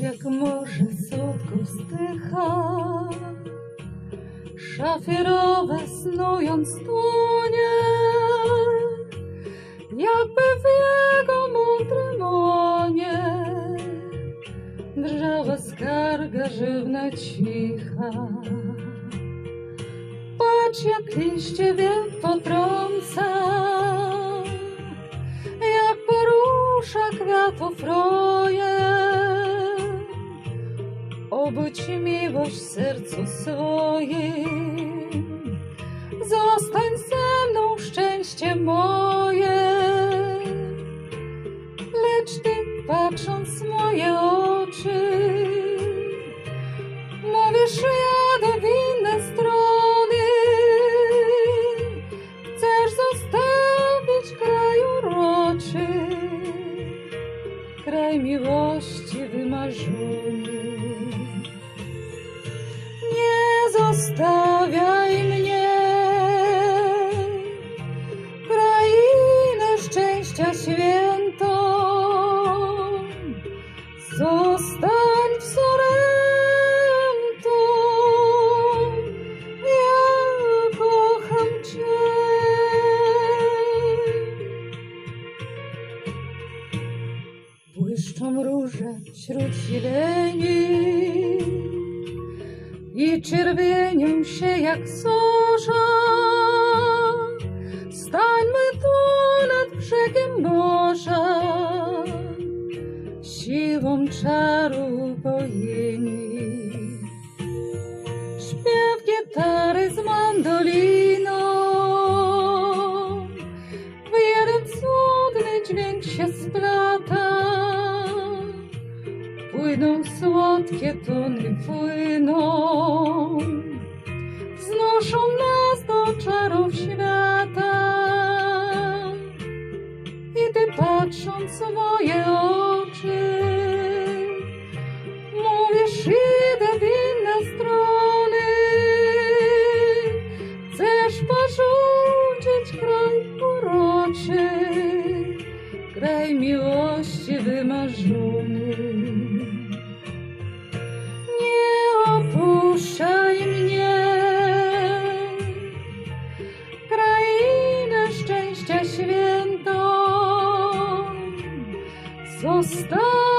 Jak morze słodko wzdycha, szafierowe snując dłonie, jakby w skarga żywna cicha. Patrz jak liście wiatr potrąca, jak porusza kwiatów roje. Obudź miłość w sercu swoim, zostań ze kraj miłości wymarzony. Nie zostawiaj Błyszczą róże wśród zieleni i czerwienią się jak zorza. Stańmy tu nad brzegiem morza, siłą czaru pojeni. Śpiew gitary z mandoliną, w jeden cudny dźwięk się splata płyną, słodkie tony płyną. Znoszą nas do czarów świata. I ty patrząc w moje oczy, mówisz idę w inne strony. Chcesz porzucić kraj uroczy, kraj miłości wymarzony. został.